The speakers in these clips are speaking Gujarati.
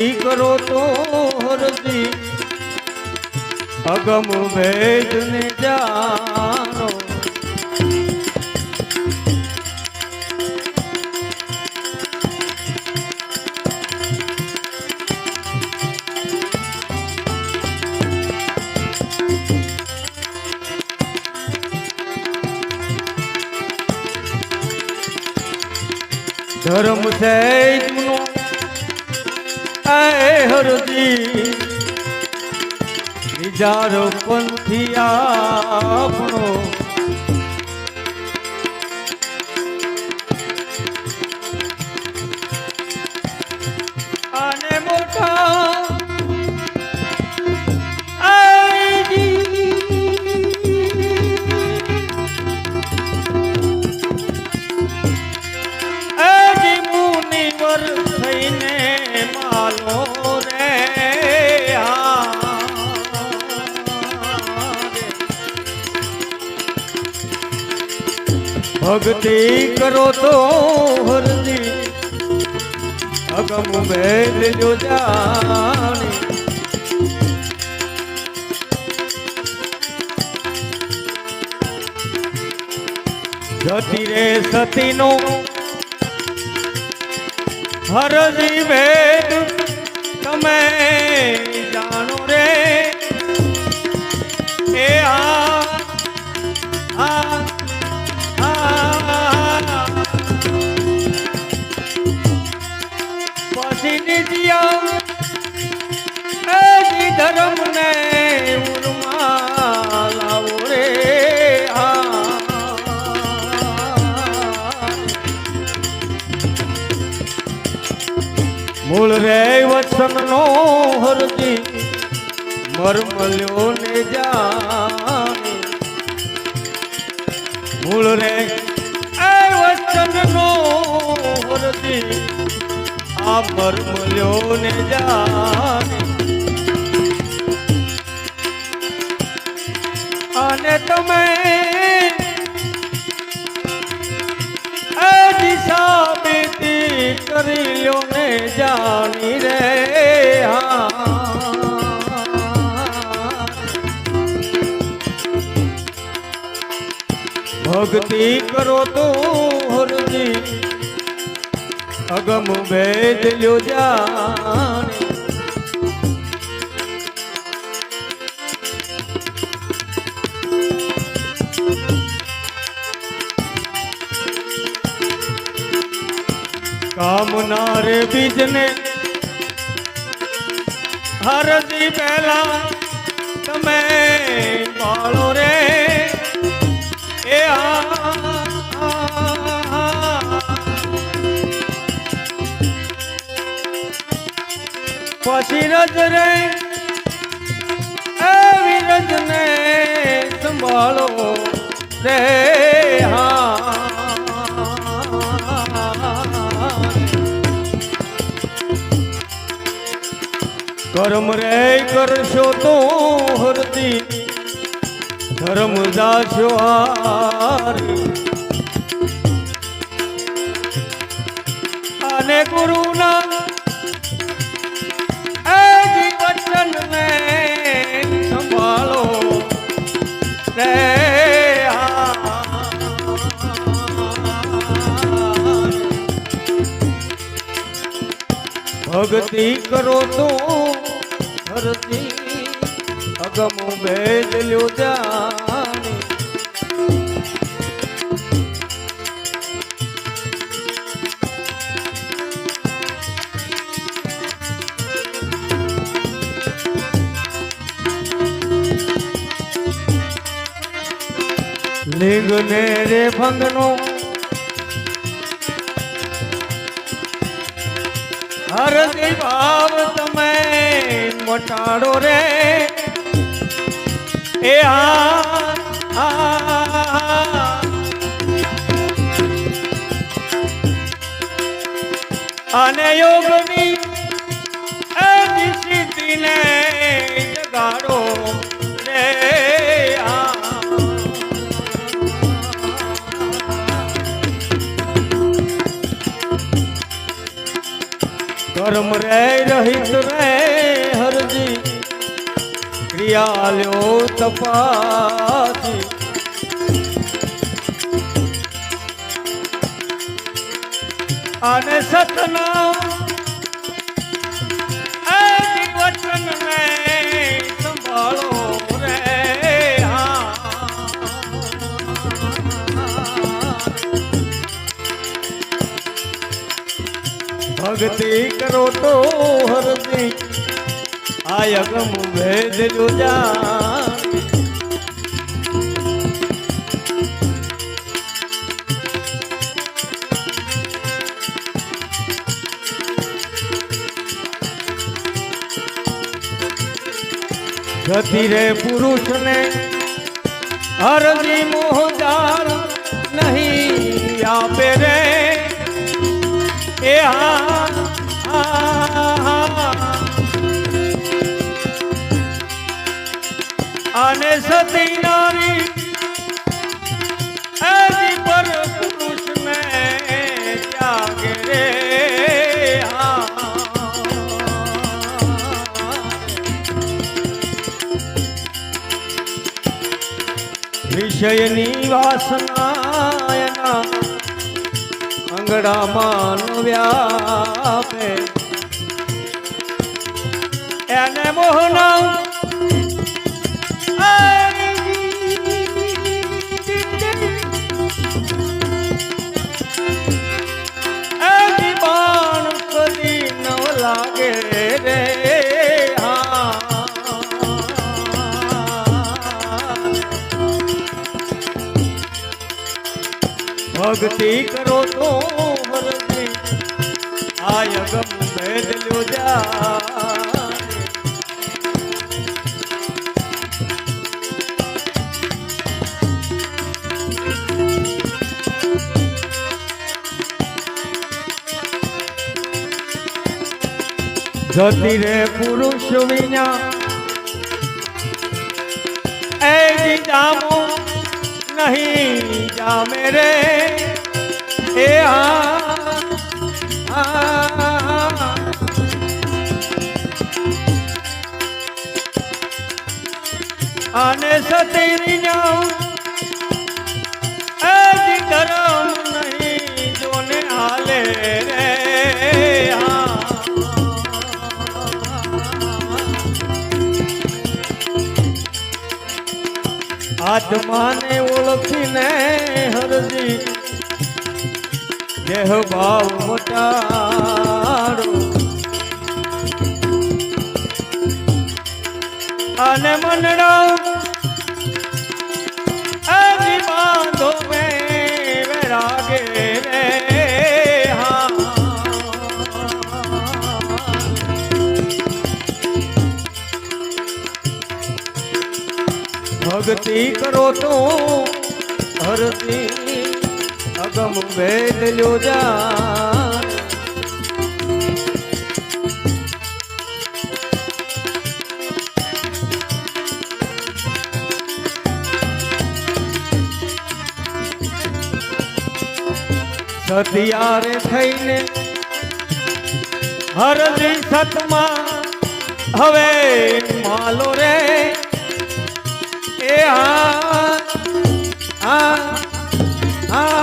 ભક્તિ કરો તો હરજી. અગમ ભેદ ને જાણો. ધર્મ સૈજનો એ બીજારો પંથી આપણો ભક્તિ કરો તો હરજી અગમ ભેદ જો જાણી. જતી રે સતીનો હરજી ભેદ મૂળ રે વચન નો હરજી મરમલ્યો ને જાણે. મૂળ રે એ વચન નો હરજી આ મરમલ્યો ને જાણે. અને તમે કરી ને જાણી રે હા. ભક્તિ કરો તો હરજી અગમ ભેદ લ્યો જાણે કામના રે બીજને હરજી પહેલા તમે બાળો રે. એ પછી રજ રે એ વિરજને સંભાળો રે. હા. કર્મ રે કરશો તો હરતી. ધર્મ હારી. અને ગુરુના જીવન ને સંભાળો. રે ભક્તિ કરો તો અગમ ભેદ લ્યો જાણે ને રે ભંગનો. હર ભાવ તમે મટાડો રે. એ હા અને યોગની એ નિશિતિને જગાડો રે કર્મ રે રહિત રે. ક્રિયા લ્યો તપાસી. અને સતના એ વચન ને સંભાળો રે ભક્તિ કરો તો હરદી આ અગમ ભેદ જો જાણ ગતિ રે પુરુષ ને હરજી મોહદાર નહીં આપે રે. એ હા, અને સતી નારી. એની પર પુરુષ ને ત્યાગે રે. વિષયની વાસના ન વ્યાપે. એને મોહના ભક્તિ કરો તો વરદી આય ગમ બેદલ્યો જા ગતિ રે પુરુષ વિના. એ જામો નહીં જામે રે. અને સતી જાઉં એ જી ધરમ નહીં, જોને હાલે આત્માને ઓળખીને હરજી. દેહ ભાવ મટાડો. અને મનડો ભક્તિ કરો તો હરતી અગમ વેદ લ્યો જા સતિયારે થઈને હરજી સતમાં હવે માલો રે. એ હા હા હા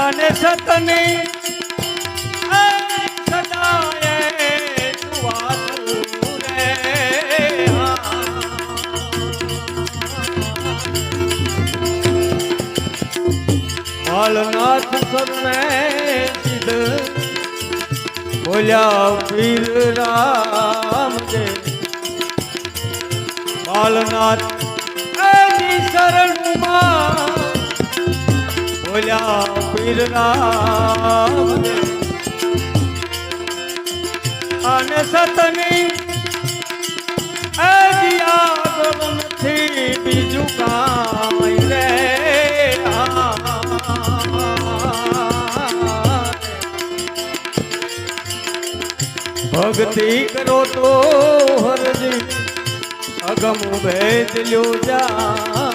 અને સતને બાલનાથ સરને સિદ્ધ બોલ્યા પીર રામ જે બાલનાથ, એની શરણમાં બોલ્યા પીર રામ અને સતની એની આગળ નથી બીજું કામ રે ભક્તિ કરો તો હરજી. અગમ ભેજ લ્યો જા.